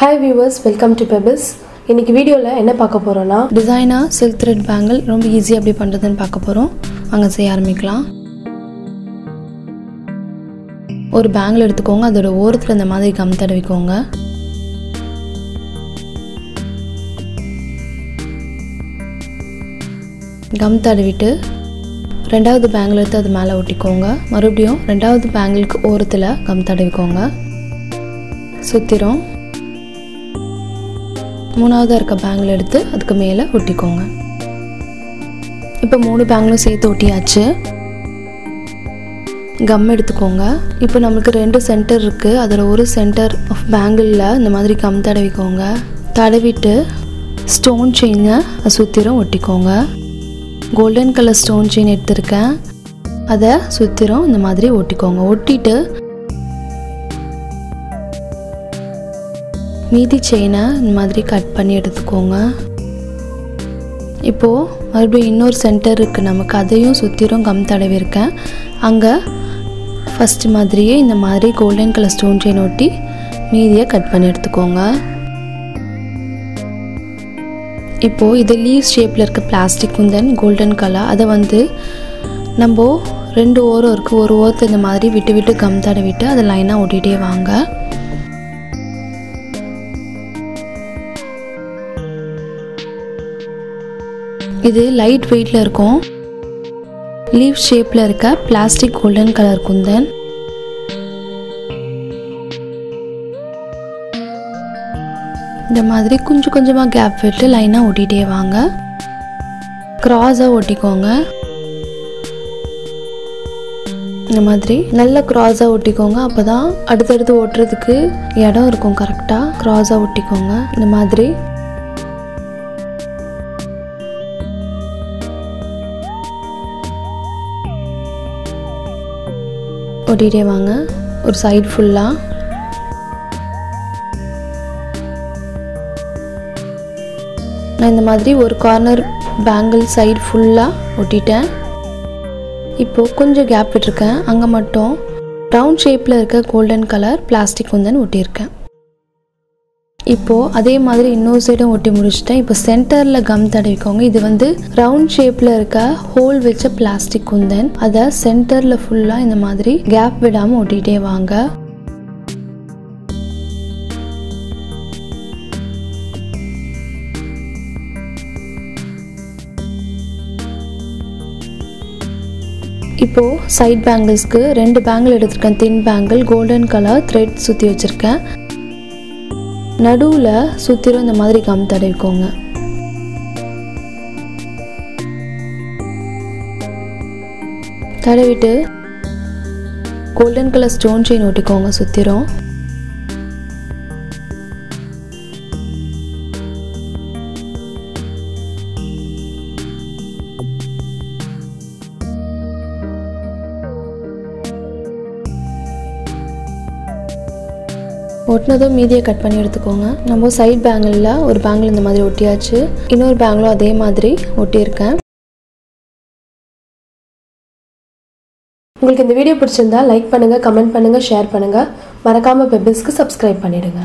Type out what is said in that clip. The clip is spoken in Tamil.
ஹாய் வியூவர்ஸ் வெல்கம் டு பெபிஸ் இன்னைக்கு வீடியோவில் என்ன பார்க்க போகிறோன்னா டிசைனாக சில்க் த்ரெட் பேங்கிள் ரொம்ப ஈஸியாக எப்படி பண்ணுறதுன்னு பார்க்க போகிறோம் அங்கே செய்ய ஆரம்பிக்கலாம். ஒரு பேங்கிள் எடுத்துக்கோங்க அதோட ஓரத்தில் இந்த மாதிரி கம் தடவிக்கோங்க கம் தடவிட்டு ரெண்டாவது பேங்கிள் எடுத்து அது மேலே ஒட்டிக்கோங்க. மறுபடியும் ரெண்டாவது பேங்கிளுக்கு ஓரத்தில் கம் தடவிக்கோங்க சுத்திரம். மூணாவதாக இருக்க பேங்கில் எடுத்து அதுக்கு மேலே ஒட்டிக்கோங்க. இப்போ மூணு பேங்கிலும் சேர்த்து ஒட்டியாச்சு. கம் எடுத்துக்கோங்க. இப்போ நம்மளுக்கு ரெண்டு சென்டர் இருக்குது அதில் ஒரு சென்டர் ஆஃப் பேங்கிளில் இந்த மாதிரி கம் தடவிக்கோங்க. தடவிட்டு ஸ்டோன் செயினை சுத்திரம் ஒட்டிக்கோங்க. கோல்டன் கலர் ஸ்டோன் செயின் எடுத்திருக்கேன். அதை சுத்திரம் இந்த மாதிரி ஒட்டிக்கோங்க. ஒட்டிட்டு மீதி செயினை இந்த மாதிரி கட் பண்ணி எடுத்துக்கோங்க. இப்போது மறுபடியும் இன்னொரு சென்டர் இருக்குது நமக்கு அதையும் சுற்றிரும் கம் தடவிருக்கேன். அங்கே ஃபஸ்ட்டு மாதிரியே இந்த மாதிரி கோல்டன் கலர் ஸ்டோன் செயின் ஒட்டி மீதியை கட் பண்ணி எடுத்துக்கோங்க. இப்போது இது லீவ் ஷேப்பில் இருக்க பிளாஸ்டிக் குந்தன் கோல்டன் கலர் அதை வந்து நம்ம ரெண்டு ஓரம் இருக்குது ஒரு ஓரத்தை இந்த மாதிரி விட்டு விட்டு கம் தடவிட்டு அதை லைனாக ஓட்டிகிட்டே வாங்க. இது லைட் வெயிட்டில் இருக்கும். லீவ் ஷேப்பில் இருக்க பிளாஸ்டிக் கோல்டன் கலர் குந்தன். இந்த மாதிரி கொஞ்சம் கொஞ்சமாக கேப் விட்டு லைனாக ஒட்டிகிட்டே வாங்க. க்ராஸாக ஒட்டிக்கோங்க. இந்த மாதிரி நல்ல க்ராஸாக ஒட்டிக்கோங்க. அப்போ தான் அடுத்தடுத்து ஓட்டுறதுக்கு இடம் இருக்கும் கரெக்டாக க்ராஸாக ஒட்டிக்கோங்க. இந்த மாதிரி ஒட்டிகிட்டே வாங்க ஒரு சைடு ஃபுல்லாக நான் இந்த மாதிரி ஒரு கார்னர் பேங்கிள் சைடு ஃபுல்லாக ஒட்டிட்டேன். இப்போது கொஞ்சம் கேப் விட்டுருக்கேன். அங்கே மட்டும் ரவுண்ட் ஷேப்பில் இருக்க கோல்டன் கலர் பிளாஸ்டிக் வந்தன் ஒட்டியிருக்கேன். இப்போது அதே மாதிரி இன்னொரு சைடும் ஒட்டி முடிச்சிட்டேன். இப்போ சென்டரில் கம் தடவிக்கோங்க. இது வந்து ரவுண்ட் ஷேப்பில் இருக்க ஹோல் வச்ச பிளாஸ்டிக் குந்தன். அதை சென்டரில் ஃபுல்லாக இந்த மாதிரி கேப் விடாமல் ஒட்டிகிட்டே வாங்க. இப்போது சைட் பேங்கிள்ஸ்க்கு ரெண்டு பேங்கிள் எடுத்திருக்கேன். Thin bangle golden colour thread சுற்றி வச்சுருக்கேன். நடுவில் சுற்றிலும் இந்த மாதிரி கம் தடவிக்கோங்க தடவிட்டு கோல்டன் கலர் ஸ்டோன் செயின் ஒட்டிக்கோங்க சுற்றிரும் ஒட்டினதும் மீதியை கட் பண்ணி எடுத்துக்கோங்க. நம்ம சைட் பேங்கிளில் ஒரு பேங்கிள் இந்த மாதிரி ஒட்டியாச்சு. இன்னொரு பேங்கிளும் அதே மாதிரி ஒட்டியிருக்கேன். உங்களுக்கு இந்த வீடியோ பிடிச்சிருந்தா லைக் பண்ணுங்கள் கமெண்ட் பண்ணுங்கள் ஷேர் பண்ணுங்கள் மறக்காமல் பெபிள்ஸ்க்கு சப்ஸ்கிரைப் பண்ணிவிடுங்க